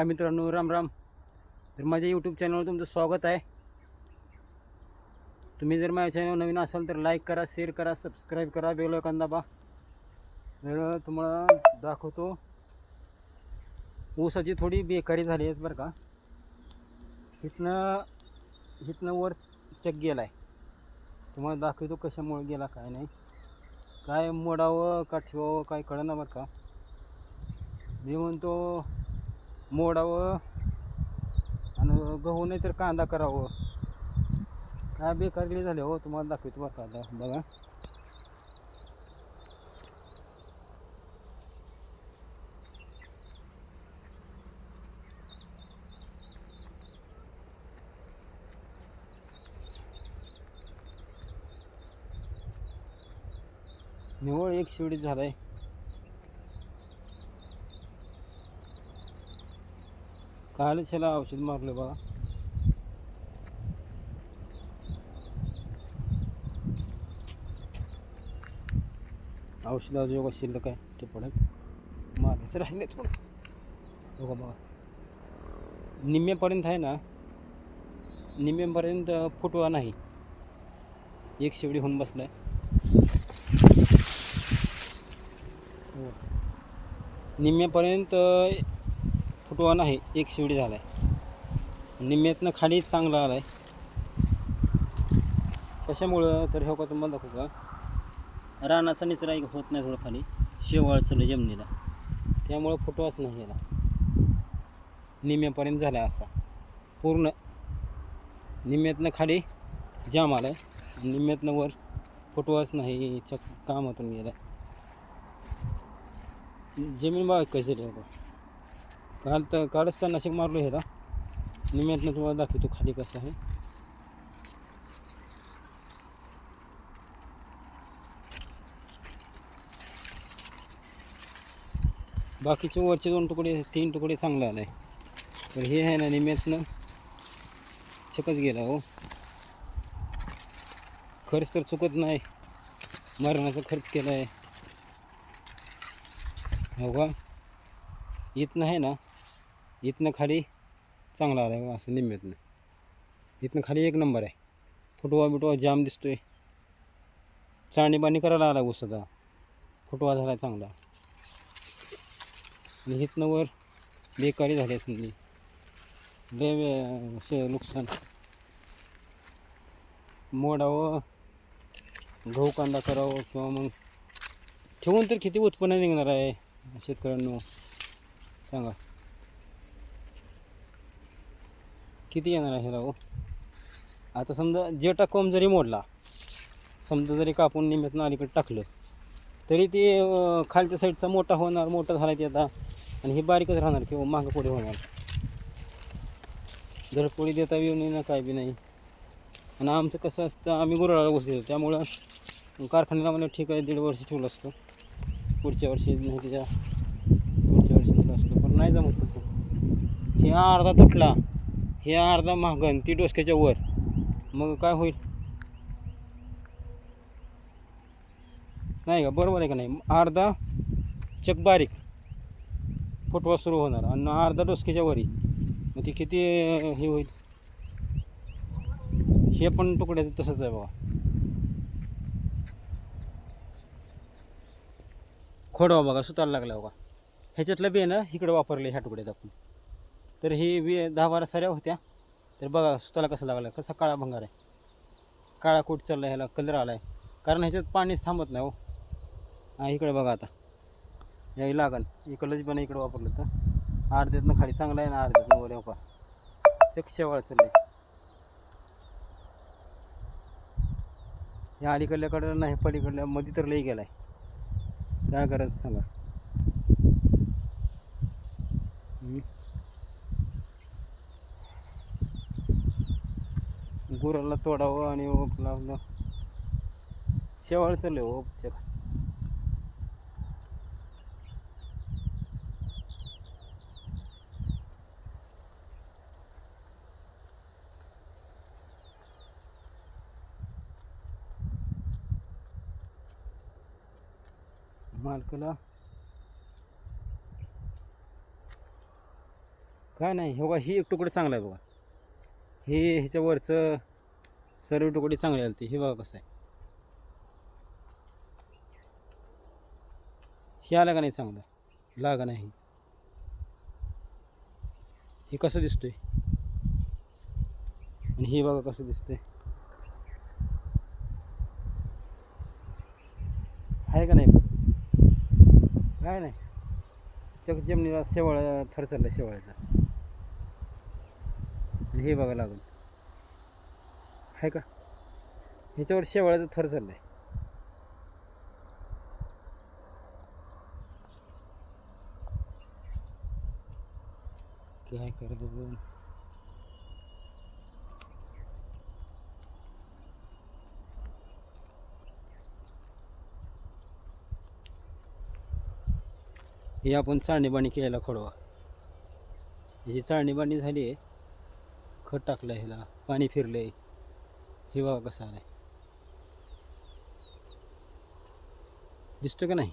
हा मित्रांनो राम राम. तर माझ्या यूट्यूब चॅनलवर तुमचं स्वागत आहे. तुम्ही जर माझ्या चॅनल नवीन असाल तर लाईक करा शेअर करा सबस्क्राईब करा बेल आयकॉन दाबा. तर तुम्हाला दाखवतो. ऊसाची थोडी बेकारी झाली आहे बरं का. इथनं इथनं वर चक गेला आहे तुम्हाला दाखवतो कशामुळे गेला काय नाही. काय मोडावं का ठेवावं काय कळना बरं का. मी म्हणतो मोडावं आणि गहू नाही तर कांदा करावं. काय बेकार गेले झाले हो तुम्हाला दाखवतो बरं कांदा बघा. निवळ एक शिवडीत झालाय. कालच ह्याला औषध मारलं बघा. औषधा योगा शिल्लक आहे ते पडत मारायचं राहिले थोडं. बघा बघा. निम्म्यापर्यंत आहे ना निम्म्यापर्यंत फुटवा नाही. एक शेवडी होऊन बसलाय. आहे निम्म्यापर्यंत फुटवा नाही एक शिवडी झाला आहे निम्म्यातनं खाली चांगला आला आहे कशामुळं तर हे का तुम्हाला दाखवू का रानाचा निचरा एक होत नाही थोडं खाली. शेवाळ जमिनीला. त्यामुळं फुटवाच नाही याला. निम्म्यापर्यंत झाला असा. पूर्ण. निम्म्यातनं खाली जाम आला आहे निम्म्यातनं वर फुटवाच नाही चक कामातून गेला जमीन बाबा कशी होतं काल तर कालच तर नाशिक मारलो ह्याला निम्यातनं तुम्हाला दाखवतो खाली कसं आहे. बाकीचे वरचे दोन तुकडे तीन तुकडे चांगले आले. तर हे आहे ना निम्यातनं चकच गेला हो. खर्च तर चुकत नाही. मरणाचा खर्च केला आहे हो का? इथनं आहे ना इथनं खाली चांगला आला आहे असं निम्म्यातनं. इथनं खाली एक नंबर आहे. फुटवा बिटवा जाम दिसतोय. चाणीबाणी करायला आला उसदा फुटवा झाला चांगला. आणि इथनं वर बेकारी झाली असली लय नुकसान. मोडावं गहू कांदा करावं किंवा मग ठेवून तर किती उत्पन्न निघणार आहे शेतकऱ्यांना? सांगा. किती येणार आहे राहू? आता समजा जेटा कोंब जरी मोडला समजा जरी कापून निम्यातनं अलीकडे टाकलं तरी ते खालच्या साईडचा मोठा होणार मोठा झाला ते आता आणि हे बारीकच राहणार किंवा मागं पुढे होणार. जर पुढे देता येऊ नाही ना काय बी नाही. आणि आमचं कसं असतं आम्ही गुराळाला बसलेलो त्यामुळं कारखान्याला मला ठीक आहे दीड वर्ष ठेवलं असतं. पुढच्या वर्षी नाही त्याच्या पुढच्या वर्षी ठेवलं असतं पण नाही जमत तसं. हे अर्धा तुटला हे अर्धा महागन ती डोसक्याच्या वर. मग काय होईल? नाही का? बरोबर आहे का नाही? अर्धा चक बारीक फुटवा सुरू होणार आणि अर्धा डोसक्याच्या वरी. मग ती किती हे होईल? हे पण तुकड्याचं तसंच आहे बाबा. खोडवा बघा सुताला लागला बघा. ह्याच्यातलं बेनं इकडं वापरलं ह्या तुकड्यात आपण. तर ही वे दहा बारा साऱ्या होत्या. तर बघा सुताला कसं लागला. कसा काळा भंगार आहे. काळा कोट चालला ह्याला कलर आला आहे कारण ह्याच्यात पाणीच थांबत नाही हो. हा इकडे बघा आता. याही लागन इकडलंच पण इकडं वापरलं तर. अर्ध्यातनं खाली चांगलं आहे ना अर्ध्यातनं वर हो का चक शेवाळ चाललंय. या अलीकडल्याकडं नाही पलीकडल्या मध्ये तर लई गेला आहे काय करायचं सांगा. गुराला तोडावं आणि ओप लावलं. शेवाळ चाललंय हो ओपच्या चक मालकाला काय नाही हो का ही एक तुकडे चांगला आहे बघा. हे ह्याच्यावरचं सर्व तुकडे चांगले आले हे बघा कसं आहे. हे आलं का नाही चांगलं? लागा नाही. हे कसं दिसतोय? आणि हे बघा कसं दिसतंय. आहे का नाही? काय नाही. चक जमिनीला शेवाळ थर चालला शेवाळ्याचा हे बघा लागून. आहे का? ह्याच्यावर शेवाळ्याचा थर चाललाय. काय करत हे आपण चाळणीबाणी केलेला खोडवा. ही चाळणीबाणी झाली आहे. खत टाकलं ह्याला पाणी फिरलंय. हे बघा कसं आलंय. दिसतं का नाही?